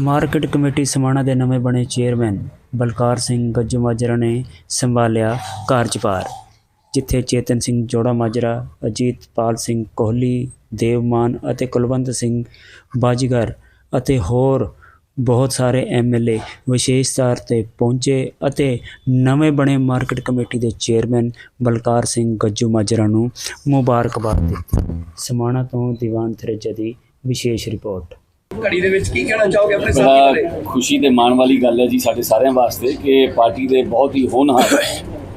Market committee Samana ਦੇ ਨਵੇਂ ਬਣੇ ਚੇਅਰਮੈਨ ਬਲਕਾਰ ਸਿੰਘ ਗੱਜੂ ਮਾਜਰਾ ਨੇ ਸੰਭਾਲਿਆ ਕਾਰਜਭਾਰ ਜਿੱਥੇ ਚੇਤਨ ਸਿੰਘ ਜੋੜਾ ਮਾਜਰਾ ਅਜੀਤਪਾਲ ਸਿੰਘ ਕੋਹਲੀ ਦੇਵਮਾਨ ਅਤੇ ਕੁਲਵੰਤ ਸਿੰਘ ਬਾਜੀਗਰ ਅਤੇ ਹੋਰ ਬਹੁਤ ਸਾਰੇ ਐਮਐਲਏ ਵਿਸ਼ੇਸ਼ ਤੌਰ ਤੇ ਪਹੁੰਚੇ ਅਤੇ ਨਵੇਂ ਬਣੇ ਮਾਰਕੀਟ ਕਮੇਟੀ ਦੇ ਚੇਅਰਮੈਨ ਬਲਕਾਰ ਸਿੰਘ ਗੱਜੂ ਮਾਜਰਾ ਨੂੰ ਮੁਬਾਰਕਬਾਦ ਦਿੱਤੀ। ਸਮਾਣਾ ਤੋਂ ਦੀਵਾਨ ਥਰੇਜਾ ਦੀ ਵਿਸ਼ੇਸ਼ ਰਿਪੋਰਟ। ਘੜੀ ਦੇ ਵਿੱਚ ਕੀ ਕਹਿਣਾ ਚਾਹੋਗੇ ਆਪਣੇ ਸਾਥੀ ਬਾਰੇ? ਬੜਾ ਖੁਸ਼ੀ ਦੇ ਮਾਣ ਵਾਲੀ ਗੱਲ ਹੈ ਜੀ ਸਾਡੇ ਸਾਰਿਆਂ ਵਾਸਤੇ ਕਿ ਪਾਰਟੀ ਦੇ ਬਹੁਤ ਹੀ ਹੋਣਹਾਰ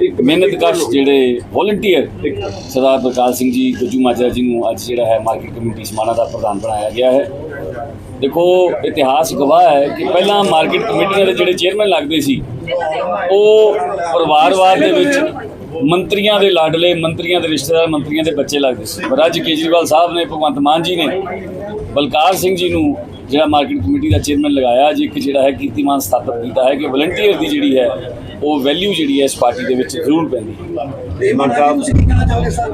ਇੱਕ ਮਿਹਨਤਕਸ਼ ਜਿਹੜੇ ਵੋਲੰਟੀਅਰ ਸਰਦਾਰ ਬਲਕਾਰ ਸਿੰਘ ਜੀ ਗੁੱਜੂ ਮਾਜਰਾ ਜੀ ਨੂੰ ਅੱਜ ਜਿਹੜਾ ਹੈ ਮਾਰਕੀਟ ਕਮੇਟੀ ਸਮਾਣਾ ਦਾ ਪ੍ਰਧਾਨ ਬਣਾਇਆ ਗਿਆ ਹੈ। ਦੇਖੋ ਇਤਿਹਾਸ ਗਵਾਹ ਹੈ ਕਿ ਪਹਿਲਾਂ ਮਾਰਕੀਟ ਕਮੇਟੀਆਂ ਦੇ ਜਿਹੜੇ ਚੇਅਰਮੈਨ ਲੱਗਦੇ ਸੀ ਉਹ ਪਰਿਵਾਰਵਾਦ ਦੇ ਵਿੱਚ ਮੰਤਰੀਆਂ ਦੇ ਲਾਡਲੇ ਮੰਤਰੀਆਂ ਦੇ ਰਿਸ਼ਤੇਦਾਰ ਮੰਤਰੀਆਂ ਦੇ ਬੱਚੇ ਲੱਗਦੇ ਸੀ। ਪਰ ਅੱਜ ਕੇਜਰੀਵਾਲ ਸਾਹਿਬ ਨੇ ਭਗਵੰਤ ਮਾਨ ਜੀ ਨੇ ਬਲਕਾਰ ਸਿੰਘ ਜੀ ਨੂੰ ਜਿਹੜਾ ਮਾਰਕੀਟ ਕਮੇਟੀ ਦਾ ਚੇਅਰਮੈਨ ਲਗਾਇਆ ਅੱਜ ਇੱਕ ਜਿਹੜਾ ਹੈ ਕੀਰਤੀਮਾਨ ਸਥਾਪਿਤ ਕੀਤਾ ਹੈ ਕਿ ਵਲੰਟੀਅਰ ਦੀ ਜਿਹੜੀ ਹੈ ਉਹ ਵੈਲਿਊ ਜਿਹੜੀ ਹੈ ਇਸ ਪਾਰਟੀ ਦੇ ਵਿੱਚ ਜ਼ਰੂਰ ਪੈਂਦੀ ਹੈ। ਤੇ ਮਾਤਾ ਜੀ ਤੁਸੀਂ ਕੀ ਕਹਿਣਾ ਚਾਹੋਗੇ ਸਰ?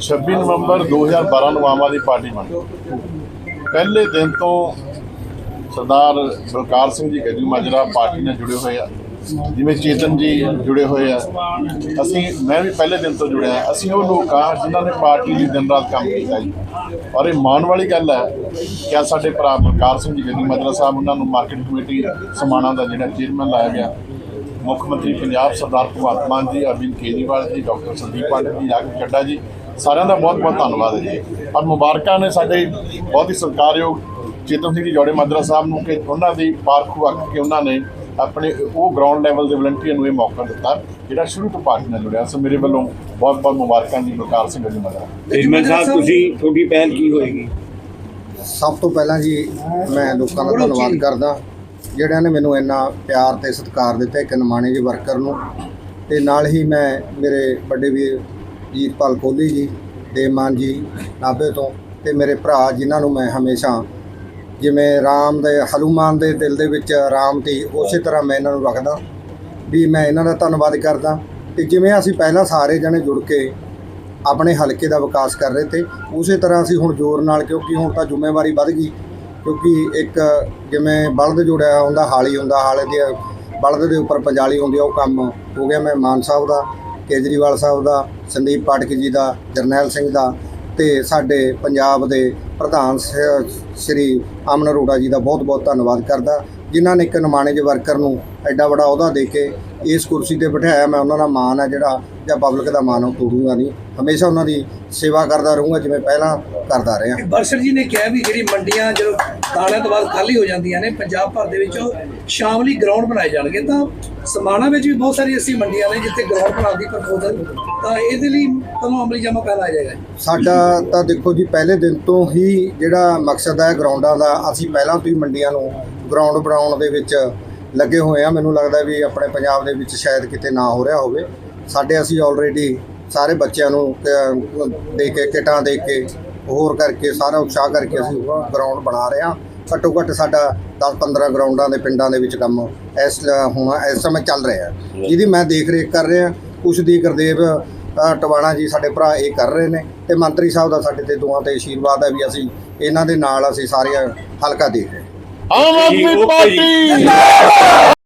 26 ਨਵੰਬਰ 2012 ਨੂੰ ਆਮ ਆਦਮੀ ਪਾਰਟੀ ਬਣੀ ਪਹਿਲੇ ਦਿਨ ਤੋਂ ਸਰਦਾਰ ਬਲਕਾਰ ਸਿੰਘ ਜੀ ਗੱਜੂ ਮਾਜਰਾ ਪਾਰਟੀ ਨਾਲ ਜੁੜੇ ਹੋਏ ਆ। ਜਿਵੇਂ ਚੇਤਨ ਜੀ ਜੁੜੇ ਹੋਏ ਆ। ਅਸੀਂ, ਮੈਂ ਵੀ ਪਹਿਲੇ ਦਿਨ ਤੋਂ ਜੁੜਿਆ ਅਸੀਂ ਉਹ ਲੋਕ ਆ, ਜਿਨ੍ਹਾਂ ਨੇ ਪਾਰਟੀ ਲਈ ਦਿਨ ਰਾਤ ਕੰਮ ਕੀਤਾ ਜੀ। ਔਰ ਇਹ ਮਾਣ ਵਾਲੀ ਗੱਲ ਹੈ ਕਿ ਅੱਜ ਸਾਡੇ ਭਰਾ ਬਲਕਾਰ ਸਿੰਘ ਜੀ ਗੱਜੂ ਮਾਜਰਾ ਸਾਹਿਬ, ਉਹਨਾਂ ਨੂੰ ਮਾਰਕੀਟ ਕਮੇਟੀ ਸਮਾਣਾ ਦਾ ਜਿਹੜਾ ਚੇਅਰਮੈਨ ਲਾਇਆ ਗਿਆ। ਮੁੱਖ ਮੰਤਰੀ ਪੰਜਾਬ ਸਰਦਾਰ ਭਗਵੰਤ ਮਾਨ ਜੀ, ਅਰਵਿੰਦ ਕੇਜਰੀਵਾਲ ਜੀ, ਡਾਕਟਰ ਸੰਦੀਪ ਪਾਂਡੇ ਜੀ, ਰਾਘਵ ਚੱਡਾ ਜੀ, ਸਾਰਿਆਂ ਦਾ ਬਹੁਤ ਬਹੁਤ ਧੰਨਵਾਦ ਹੈ ਜੀ। ਔਰ ਮੁਬਾਰਕਾਂ ਨੇ ਸਾਡੇ ਬਹੁਤ ਹੀ ਸਤਿਕਾਰਯੋਗ ਚੇਤਨ ਸਿੰਘ ਜੀ, ਜੋੜੇ ਮਾਜਰਾ ਸਾਹਿਬ ਨੂੰ ਕਿ ਉਹਨਾਂ ਦੀ ਪਾਰਖੂ ਅੱਖ ਕੇ ਉਹਨਾਂ ਨੇ ਆਪਣੇ ਉਹ ਗਰਾਊਂਡ ਲੈਵਲ ਦੇ ਵਲੰਟੀਅਰ ਨੂੰ ਇਹ ਮੌਕਾ ਦਿੱਤਾ ਜਿਹੜਾ ਸ਼ੁਰੂ ਤੋਂ ਪਾਰਟੀ ਨਾਲ ਜੁੜਿਆ। ਸੋ ਮੇਰੇ ਵੱਲੋਂ ਬਹੁਤ ਬਹੁਤ ਮੁਬਾਰਕਾਂ ਜੀ ਬਲਕਾਰ ਸਿੰਘ ਜੀ ਮਾਜਰਾ ਚੇਅਰਮੈਨ ਸਾਹਿਬ ਤੁਸੀਂ ਤੁਹਾਡੀ ਪਹਿਲ ਕੀ ਹੋਏਗੀ? ਸਭ ਤੋਂ ਪਹਿਲਾਂ ਜੀ ਮੈਂ ਲੋਕਾਂ ਦਾ ਧੰਨਵਾਦ ਕਰਦਾ ਜਿਹੜਿਆਂ ਨੇ ਮੈਨੂੰ ਇੰਨਾ ਪਿਆਰ ਤੇ ਸਤਿਕਾਰ ਦਿੱਤਾ ਇੱਕ ਨਿਮਾਣੇ ਜਿਹੇ ਵਰਕਰ ਨੂੰ। ਤੇ ਨਾਲ ਹੀ ਮੈਂ ਮੇਰੇ ਵੱਡੇ ਵੀਰ ਜੀਤਪਾਲ ਕੋਹਲੀ ਜੀ ਦੇਵਮਾਨ ਜੀ ਨਾਭੇ ਤੋਂ ਤੇ ਮੇਰੇ ਭਰਾ ਜਿਨ੍ਹਾਂ ਨੂੰ ਮੈਂ ਹਮੇਸ਼ਾ ਜਿਵੇਂ ਰਾਮ ਦੇ, ਹਨੂਮਾਨ ਦੇ ਦਿਲ ਦੇ ਵਿੱਚ ਰਾਮ ਤੀ ਉਸੇ ਤਰ੍ਹਾਂ ਮੈਂ ਇਹਨਾਂ ਨੂੰ ਰੱਖਦਾ, ਵੀ ਮੈਂ ਇਹਨਾਂ ਦਾ ਧੰਨਵਾਦ ਕਰਦਾ। ਤੇ ਜਿਵੇਂ ਅਸੀਂ ਪਹਿਲਾਂ ਸਾਰੇ ਜਣੇ ਜੁੜ ਕੇ ਆਪਣੇ ਹਲਕੇ ਦਾ ਵਿਕਾਸ ਕਰ ਰਹੇ ਤੇ ਉਸੇ ਤਰ੍ਹਾਂ ਅਸੀਂ ਹੁਣ ਜ਼ੋਰ ਨਾਲ, ਕਿਉਂਕਿ ਹੁਣ ਤਾਂ ਜ਼ਿੰਮੇਵਾਰੀ ਵੱਧ ਗਈ, ਕਿਉਂਕਿ ਇੱਕ ਜਿਵੇਂ ਬਲਦ ਜੁੜਿਆ ਹੁੰਦਾ, ਹਾਲੀ ਹੁੰਦਾ, ਹਾਲੇ ਦੇ ਬਲਦ ਦੇ ਉੱਪਰ ਪੰਜਾਲੀ ਹੁੰਦੀ ਆ, ਉਹ ਕੰਮ ਹੋ ਗਿਆ ਮੈਂ ਮਾਨ ਸਾਹਿਬ ਦਾ, ਕੇਜਰੀਵਾਲ ਸਾਹਿਬ ਦਾ, ਸੰਦੀਪ ਪਾਠਕ ਜੀ ਦਾ, ਜਰਨੈਲ ਸਿੰਘ ਦਾ ਤੇ ਸਾਡੇ ਪੰਜਾਬ ਦੇ ਪ੍ਰਧਾਨ ਸ਼੍ਰੀ ਅਮਨ ਅਰੋੜਾ ਜੀ ਦਾ ਬਹੁਤ ਬਹੁਤ ਧੰਨਵਾਦ ਕਰਦਾ। ਜਿਨ੍ਹਾਂ ਨੇ ਇੱਕ ਨਿਮਾਣੇ ਜਿਹੇ ਵਰਕਰ ਨੂੰ ਐਡਾ ਵੱਡਾ ਅਹੁਦਾ ਦੇ ਕੇ ਇਸ ਕੁਰਸੀ ਤੇ ਬਿਠਾਇਆ। ਮੈਂ ਉਹਨਾਂ ਦਾ ਮਾਣ ਹੈ ਜਿਹੜਾ ਜਾਂ ਪਬਲਿਕ ਦਾ ਮਾਣ ਉਹ ਤੋੜੂੰਗਾ ਨਹੀਂ। ਹਮੇਸ਼ਾ ਉਹਨਾਂ ਦੀ ਸੇਵਾ ਕਰਦਾ ਰਹੂੰਗਾ ਜਿਵੇਂ ਪਹਿਲਾਂ ਕਰਦਾ ਰਿਹਾ। ਬਰਸਰ ਜੀ ਨੇ ਕਿਹਾ ਵੀ ਜਿਹੜੀ ਮੰਡੀਆਂ ਜਦੋਂ ਦਾਣਿਆਂ ਤੋਂ ਬਾਅਦ ਖਾਲੀ ਹੋ ਜਾਂਦੀਆਂ ਨੇ ਪੰਜਾਬ ਭਰ ਦੇ ਵਿੱਚ ਸ਼ਾਮਲੀ ਗਰਾਊਂਡ ਬਣਾਏ ਜਾਣਗੇ ਤਾਂ ਸਮਾਣਾ ਵਿੱਚ ਵੀ ਬਹੁਤ ਸਾਰੀ ਐਸੀ ਮੰਡੀਆਂ ਨੇ ਜਿੱਥੇ ਗਰਾਊਂਡ ਬਣਾਉਣ ਦੀ ਪ੍ਰਪੋਜ਼ਲ ਤਾਂ ਇਹਦੇ ਲਈ ਤੁਹਾਨੂੰ ਅਮਲੀ ਜਮਾ ਪੈਦਾ ਆ ਜਾਏਗਾ ਸਾਡਾ ਤਾਂ ਦੇਖੋ ਜੀ ਪਹਿਲੇ ਦਿਨ ਤੋਂ ਹੀ ਜਿਹੜਾ ਮਕਸਦ ਹੈ ਗਰਾਊਂਡਾਂ ਦਾ ਅਸੀਂ ਪਹਿਲਾਂ ਤੋਂ ਹੀ ਮੰਡੀਆਂ ਨੂੰ ਗਰਾਊਂਡ ਬਣਾਉਣ ਦੇ ਵਿੱਚ ਲੱਗੇ ਹੋਏ ਆ ਮੈਨੂੰ ਲੱਗਦਾ ਵੀ ਆਪਣੇ ਪੰਜਾਬ ਦੇ ਵਿੱਚ ਸ਼ਾਇਦ ਕਿਤੇ ਨਾ ਹੋ ਰਿਹਾ ਹੋਵੇ। ਸਾਡੇ ਅਸੀਂ ਆਲਰੇਡੀ ਸਾਰੇ ਬੱਚਿਆਂ ਨੂੰ ਦੇ ਕੇ ਕਿਟਾਂ ਦੇ ਕੇ ਹੋਰ ਕਰਕੇ ਸਾਰਾ ਉਤਸ਼ਾਹ ਕਰਕੇ ਅਸੀਂ ਗਰਾਊਂਡ ਬਣਾ ਰਹੇ ਹਾਂ। ਘੱਟੋ ਘੱਟ ਸਾਡਾ 10-15 ਗਰਾਊਂਡਾਂ ਦੇ ਪਿੰਡਾਂ ਦੇ ਵਿੱਚ ਕੰਮ ਇਸ ਹੁਣ ਇਸ ਸਮੇਂ ਚੱਲ ਰਿਹਾ। ਜਿਹਦੀ ਮੈਂ ਦੇਖ ਰੇਖ ਕਰ ਰਿਹਾ। ਕੁਛ ਦੀ ਗੁਰਦੇਵ ਟਵਾਣਾ ਜੀ ਸਾਡੇ ਭਰਾ ਇਹ ਕਰ ਰਹੇ ਨੇ ਤੇ ਮੰਤਰੀ ਸਾਹਿਬ ਦਾ ਸਾਡੇ ਤੇ ਦੁਆ ਤੇ ਆਸ਼ੀਰਵਾਦ ਹੈ ਵੀ ਅਸੀਂ ਇਹਨਾਂ ਦੇ ਨਾਲ ਅਸੀਂ ਸਾਰੇ ਹਲਕਾ ਦੇਖ ਰਹੇ ਹਾਂ। ਆਮ ਆਦਮੀ ਪਾਰਟੀ!